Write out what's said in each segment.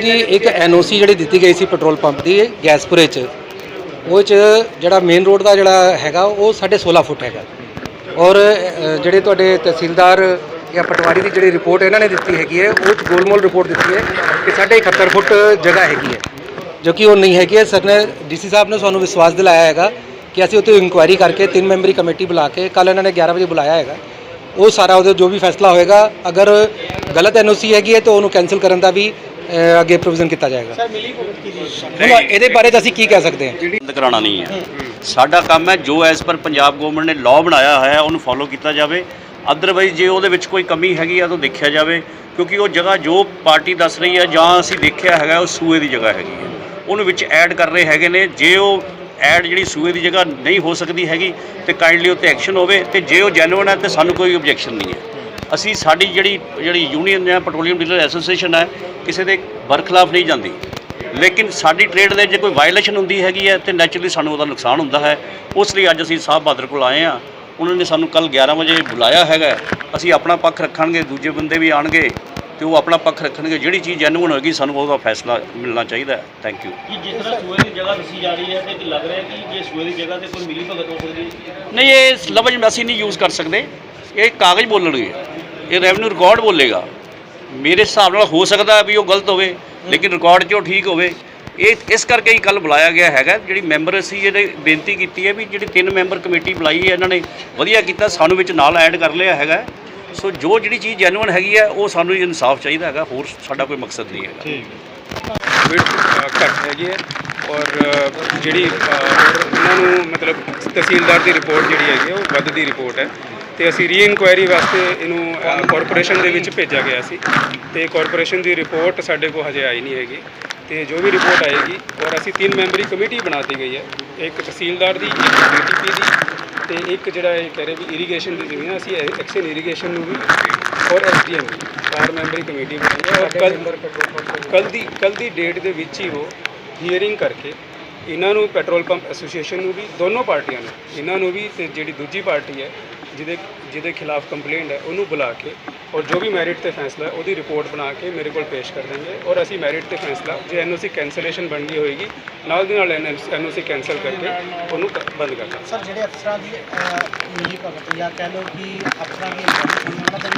ਜੀ ਇੱਕ ਐਨਓਸੀ ਜਿਹੜੀ ਦਿੱਤੀ ਗਈ ਸੀ ਪੈਟਰੋਲ ਪੰਪ ਦੀ ਗੈਸਪੁਰੇ ਚ, ਉਹ ਚ ਜਿਹੜਾ ਮੇਨ ਰੋਡ ਦਾ ਜਿਹੜਾ ਹੈਗਾ, ਉਹ 16.5 ਫੁੱਟ ਹੈਗਾ। ਔਰ ਜਿਹੜੇ ਤੁਹਾਡੇ ਤਹਿਸੀਲਦਾਰ ਜਾਂ ਪਟਵਾਰੀ ਦੀ ਜਿਹੜੀ ਰਿਪੋਰਟ ਇਹਨਾਂ ਨੇ ਦਿੱਤੀ ਹੈਗੀ ਹੈ, ਉਹ 'ਚ ਗੋਲਮੋਲ ਰਿਪੋਰਟ ਦਿੱਤੀ ਹੈ ਕਿ 71 ਫੁੱਟ ਜਗ੍ਹਾ ਹੈਗੀ ਹੈ। ਜੋ ਕਿ ਉਹ ਨਹੀਂ ਹੈਗੀ ਹੈ। ਸਰ ਨੇ, ਡੀਸੀ ਸਾਹਿਬ ਨੇ ਸਾਨੂੰ ਵਿਸ਼ਵਾਸ ਦਿਲਾਇਆ ਹੈਗਾ ਕਿ ਅਸੀਂ ਉੱਥੇ ਇਨਕੁਆਇਰੀ ਕਰਕੇ ਤਿੰਨ ਮੈਂਬਰੀ ਕਮੇਟੀ ਬੁਲਾ ਕੇ ਕੱਲ ਇਹਨਾਂ ਨੇ 11 ਵਜੇ ਬੁਲਾਇਆ ਹੈਗਾ। ਉਹ ਸਾਰਾ ਉਹਦੇ ਜੋ ਵੀ ਫੈਸਲਾ ਹੋਏਗਾ, ਅਗਰ ਗਲਤ ਐਨਓਸੀ ਹੈਗੀ ਹੈ, ਤਾਂ ਉਹਨੂੰ ਕੈਨਸਲ ਕਰਨ ਦਾ ਵੀ ਅੱਗੇ ਪ੍ਰੋਵੀਜ਼ਨ ਕੀਤਾ ਜਾਏਗਾ। ਸਰ ਮਿਲੀ ਭੁਗਤ ਇਹਦੇ ਬਾਰੇ ਤਾਂ ਅਸੀਂ ਕੀ ਕਹਿ ਸਕਦੇ ਹਾਂ? ਬੰਦ ਕਰਾਉਣਾ ਨਹੀਂ ਹੈ। ਸਾਡਾ ਕੰਮ ਹੈ ਜੋ ਐਸ ਪਰ ਪੰਜਾਬ ਗਵਰਨਮੈਂਟ ਨੇ ਲਾਅ ਬਣਾਇਆ ਹੋਇਆ ਹੈ ਉਹਨੂੰ ਫੋਲੋ ਕੀਤਾ ਜਾਵੇ। ਅਦਰਵਾਈਜ਼ ਜੇ ਉਹਦੇ ਵਿੱਚ ਕੋਈ ਕਮੀ ਹੈਗੀ ਆ ਤਾਂ ਦੇਖਿਆ ਜਾਵੇ ਕਿਉਂਕਿ ਉਹ ਜਗ੍ਹਾ ਜੋ ਪਾਰਟੀ ਦੱਸ ਰਹੀ ਹੈ ਜਾਂ ਅਸੀਂ ਦੇਖਿਆ ਹੈਗਾ ਉਹ ਸੂਏ ਦੀ ਜਗ੍ਹਾ ਹੈਗੀ ਹੈ। ਉਹਨੂੰ ਵਿੱਚ ਐਡ ਕਰ ਰਹੇ ਹੈਗੇ ਨੇ। ਜੇ ਉਹ ਐਡ ਜਿਹੜੀ ਸੂਏ ਦੀ ਜਗ੍ਹਾ ਨਹੀਂ ਹੋ ਸਕਦੀ ਹੈਗੀ ਤੇ ਕਾਈਂਡਲੀ ਉੱਤੇ ਐਕਸ਼ਨ ਹੋਵੇ ਤੇ ਜੇ ਉਹ ਜੈਨੂਇਨ ਹੈ ਤੇ ਸਾਨੂੰ ਕੋਈ ਆਬਜੈਕਸ਼ਨ ਨਹੀਂ ਹੈ। ਅਸੀਂ ਸਾਡੀ ਜਿਹੜੀ ਜਿਹੜੀ ਯੂਨੀਅਨ ਹੈ ਪੈਟਰੋਲੀਅਮ ਡੀਲਰ ਐਸੋਸੀਏਸ਼ਨ ਹੈ ਕਿਸੇ ਦੇ ਬਰਖਲਾਫ ਨਹੀਂ ਜਾਂਦੀ। ਲੇਕਿਨ ਸਾਡੀ ਟ੍ਰੇਡ ਦੇ ਜੇ ਕੋਈ ਵਾਇਲੇਸ਼ਨ ਹੁੰਦੀ ਹੈਗੀ ਹੈ ਤੇ ਨੈਚੁਰਲੀ ਸਾਨੂੰ ਉਹਦਾ ਨੁਕਸਾਨ ਹੁੰਦਾ ਹੈ। ਉਸ ਲਈ ਅੱਜ ਅਸੀਂ ਸਾਹਿਬ ਬਾਦਰ ਕੋਲ ਆਏ ਆ ਉਹਨਾਂ ਨੇ ਸਾਨੂੰ ਕੱਲ 11 ਵਜੇ ਬੁਲਾਇਆ ਹੈਗਾ ਅਸੀਂ ਆਪਣਾ ਪੱਖ ਰੱਖਾਂਗੇ ਦੂਜੇ ਬੰਦੇ ਵੀ ਆਣਗੇ ਤੇ ਉਹ ਆਪਣਾ ਪੱਖ ਰੱਖਣਗੇ। ਜਿਹੜੀ ਚੀਜ਼ ਜੈਨੂਇਨ ਹੋਏਗੀ ਸਾਨੂੰ ਉਹਦਾ ਫੈਸਲਾ ਮਿਲਣਾ ਚਾਹੀਦਾ ਹੈ। ਥੈਂਕ ਯੂ ਜਿਸ ਤਰ੍ਹਾਂ ਸੂਏ ਦੀ ਜਗ੍ਹਾ ਦੱਸੀ ਜਾ ਰਹੀ ਹੈ ਤੇ ਲੱਗ ਰਿਹਾ ਕਿ ਜੇ ਸੂਏ ਦੀ ਜਗ੍ਹਾ ਤੇ ਕੋਈ ਮਿਲੀ ਭਗਤ ਹੋ ਸਕਦੀ ਨਹੀਂ ਇਹ ਲਫ਼ਜ਼ ਅਸੀਂ ਨਹੀਂ ਯੂਜ਼ ਕਰ ਸਕਦੇ। ਇਹ ਕਾਗਜ਼ ਬੋਲਣਗੇ ਇਹ ਰੈਵਨਿਊ ਰਿਕਾਰਡ ਬੋਲੇਗਾ। ਮੇਰੇ ਹਿਸਾਬ ਨਾਲ ਹੋ ਸਕਦਾ ਵੀ ਉਹ ਗਲਤ ਹੋਵੇ, ਲੇਕਿਨ ਰਿਕਾਰਡ 'ਚ ਉਹ ਠੀਕ ਹੋਵੇ। ਇਹ, ਇਸ ਕਰਕੇ ਹੀ ਕੱਲ ਬੁਲਾਇਆ ਗਿਆ ਹੈਗਾ, ਜਿਹੜੀ ਮੈਂਬਰ ਅਸੀਂ ਇਹਦੇ ਬੇਨਤੀ ਕੀਤੀ ਹੈ ਵੀ ਜਿਹੜੀ ਤਿੰਨ ਮੈਂਬਰ ਕਮੇਟੀ ਬੁਲਾਈ ਹੈ, ਇਹਨਾਂ ਨੇ ਵਧੀਆ ਕੀਤਾ, ਸਾਨੂੰ ਵਿੱਚ ਨਾਲ ਐਡ ਕਰ ਲਿਆ ਹੈਗਾ। ਸੋ ਜੋ ਜਿਹੜੀ ਚੀਜ਼ ਜੈਨੂਇਨ ਹੈਗੀ ਹੈ, ਉਹ ਸਾਨੂੰ ਇਨਸਾਫ ਚਾਹੀਦਾ ਹੈਗਾ, ਹੋਰ ਸਾਡਾ ਕੋਈ ਮਕਸਦ ਨਹੀਂ ਹੈਗਾ। ਬਿਡ ਘੱਟ ਹੈਗੀ ਹੈ। ਔਰ ਜਿਹੜੀ ਉਹਨਾਂ ਨੂੰ ਮਤਲਬ ਤਹਿਸੀਲਦਾਰ ਦੀ ਰਿਪੋਰਟ ਜਿਹੜੀ ਹੈਗੀ ਹੈ ਉਹ ਵੱਧ ਦੀ ਰਿਪੋਰਟ ਹੈ। ਤੇ ਅਸੀਂ ਰੀ ਇਨਕੁਆਇਰੀ ਵਾਸਤੇ ਇਹਨੂੰ ਕਾਰਪੋਰੇਸ਼ਨ ਦੇ ਵਿੱਚ ਭੇਜਿਆ ਗਿਆ ਸੀ। ਤੇ ਕਾਰਪੋਰੇਸ਼ਨ ਦੀ ਰਿਪੋਰਟ ਸਾਡੇ ਕੋਲ ਹਜੇ ਆਈ ਨਹੀਂ ਹੈਗੀ। ਤੇ ਜੋ ਵੀ ਰਿਪੋਰਟ ਆਏਗੀ, ਔਰ ਅਸੀਂ ਤਿੰਨ ਮੈਂਬਰੀ ਕਮੇਟੀ ਬਣਾਤੀ ਗਈ ਹੈ। ਇੱਕ ਤਹਿਸੀਲਦਾਰ ਦੀ, ਇੱਕ ਡੀਟੀਪੀ ਦੀ, ਤੇ ਇੱਕ ਜਿਹੜਾ ਇਹ ਕਹਿ ਰਹੇ ਵੀ ਇਰੀਗੇਸ਼ਨ ਦੀ ਜ਼ਮੀਨ ਹੈ ਅਸੀਂ ਐਕਸ਼ਨ ਇਰੀਗੇਸ਼ਨ ਨੂੰ ਵੀ ਔਰ ਐਸਡੀਐਮ ਚਾਰ ਮੈਂਬਰੀ ਕਮੇਟੀ ਬਣਾਈ ਹੈ। ਔਰ ਕੱਲ ਦੀ ਕੱਲ ਦੀ ਡੇਟ ਦੇ ਵਿੱਚ ਹੀ ਉਹ ਹੀਅਰਿੰਗ ਕਰਕੇ ਇਹਨਾਂ ਨੂੰ ਪੈਟਰੋਲ ਪੰਪ ਐਸੋਸੀਏਸ਼ਨ ਨੂੰ ਵੀ ਦੋਨੋਂ ਪਾਰਟੀਆਂ ਨੂੰ ਇਹਨਾਂ ਨੂੰ ਵੀ ਤੇ ਜਿਹੜੀ ਦੂਜੀ ਪਾਰਟੀ ਹੈ ਜਿਹਦੇ ਜਿਹਦੇ ਖਿਲਾਫ ਕੰਪਲੇਂਟ ਹੈ ਉਹਨੂੰ ਬੁਲਾ ਕੇ ਔਰ ਜੋ ਵੀ ਮੈਰਿਟ ਤੇ ਫੈਸਲਾ ਹੈ ਉਹਦੀ ਰਿਪੋਰਟ ਬਣਾ ਕੇ ਮੇਰੇ ਕੋਲ ਪੇਸ਼ ਕਰ ਦੇਣਗੇ ਔਰ ਅਸੀਂ ਮੈਰਿਟ ਤੇ ਫੈਸਲਾ ਜੇ ਐਨਓਸੀ ਕੈਂਸਲੇਸ਼ਨ ਬਣਦੀ ਹੋਏਗੀ ਨਾਲ ਦੀ ਨਾਲ ਐਨਓਸੀ ਕੈਂਸਲ ਕਰਕੇ ਉਹਨੂੰ ਬੰਦ ਕਰ ਦਾਂਗੇ। ਸਰ ਜਿਹੜੇ ਅਫਸਰਾਂ ਦੀ ਅਹ, ਜਾਂ ਕਹਿ ਲਓ ਕਿ ਅਫਸਰਾਂ ਦੀ ਉਹਨਾਂ ਦਾ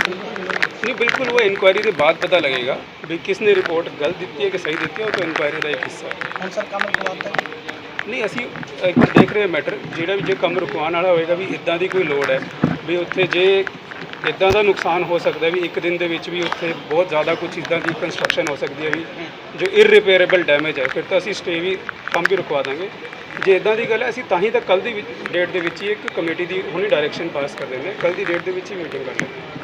ਇਨਕੁਆਇਰੀ ਦੇ ਬਾਅਦ ਪਤਾ ਲੱਗੇਗਾ ਵੀ ਕਿਸ ਨੇ ਰਿਪੋਰਟ ਗਲਤ ਦਿੱਤੀ ਹੈ ਕਿ ਸਹੀ ਦਿੱਤੀ ਹੈ ਉਹ ਤਾਂ ਇਨਕੁਆਇਰੀ ਦਾ ਇੱਕ ਹਿੱਸਾ ਹੈ ਹੁਣ ਸਰ ਕੰਮ ਹੈ ਨਹੀਂ ਅਸੀਂ ਇੱਕ ਦੇਖ ਰਹੇ ਮੈਟਰ ਜਿਹੜਾ ਵੀ ਜੇ ਕੰਮ ਰੁਕਵਾਉਣ ਵਾਲਾ ਹੋਏਗਾ ਵੀ ਇਦਾਂ ਦੀ ਕੋਈ ਲੋੜ ਹੈ ਵੀ ਉੱਥੇ ਜੇ ਇਦਾਂ ਦਾ ਨੁਕਸਾਨ ਹੋ ਸਕਦਾ ਵੀ ਇੱਕ ਦਿਨ ਦੇ ਵਿੱਚ ਵੀ ਉੱਥੇ ਬਹੁਤ ਜ਼ਿਆਦਾ ਕੁਝ ਇਦਾਂ ਦੀ ਕੰਸਟਰਕਸ਼ਨ ਹੋ ਸਕਦੀ ਹੈ ਵੀ ਜੋ ਇਰਰਿਪੇਅਰੇਬਲ ਡੈਮੇਜ ਹੈ ਫਿਰ ਤਾਂ ਅਸੀਂ ਸਟੇ ਵੀ ਕੰਮ ਵੀ ਰੁਕਵਾ ਦਾਂਗੇ ਜੇ ਇਦਾਂ ਦੀ ਗੱਲ ਹੈ ਅਸੀਂ ਤਾਂ ਹੀ ਤਾਂ ਕੱਲ ਦੀ ਡੇਟ ਦੇ ਵਿੱਚ ਹੀ ਇੱਕ ਕਮੇਟੀ ਦੀ ਹੁਣੀ ਡਾਇਰੈਕਸ਼ਨ ਪਾਸ ਕਰ ਦਿੰਦੇ ਕੱਲ ਦੀ ਡੇਟ ਦੇ ਵਿੱਚ ਹੀ ਮੀਟਿੰਗ ਕਰ ਲੈਂਦੇ ਹਾਂ